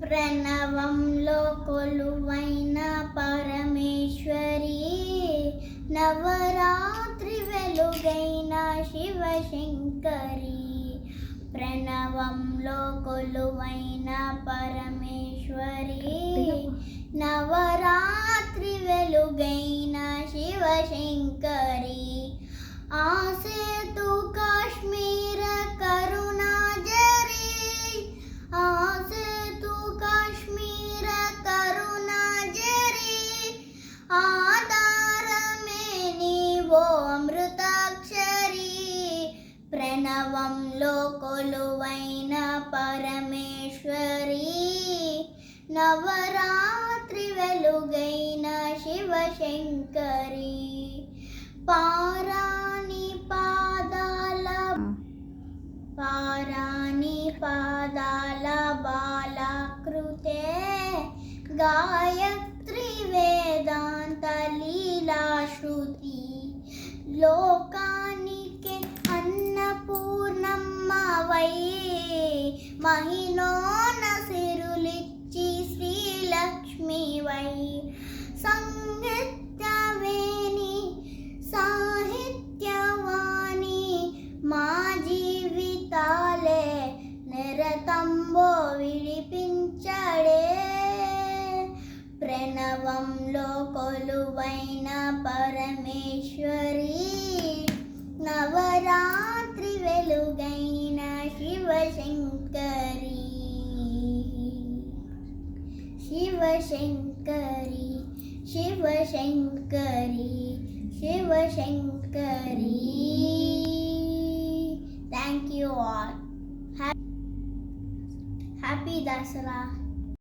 ప్రణవంలో కొలువైన పరమేశ్వరి నవరాత్రి వెలుగైన శివశంకరి. ప్రణవంలో కొలువైన పరమేశ్వరి నవరాత్రి వెలుగైన శివశంకరి. ఆసేతు ఓ అమృతాక్షరి ప్రణవంలో కొలువైన పరమేశ్వరి నవరాత్రి వెలుగైన శివశంకరి. పారాణి పాదాల పారాణి పాదాల బాలాకృతే గాయత్రి వేదాంత లీలాశ్రుతి. అన్నపూర్ణమ్మ వై సిరులిచ్చి శ్రీలక్ష్మి వై. సంగత్యవేణి సాహిత్యవాణి మా జీవితాలే నిరతంబో విడిపించడే. ప్రణవంలో కొలువైన Parameshwari Shivashankari Shivashankari Shivashankari Shivashankari thank you all happy Dasara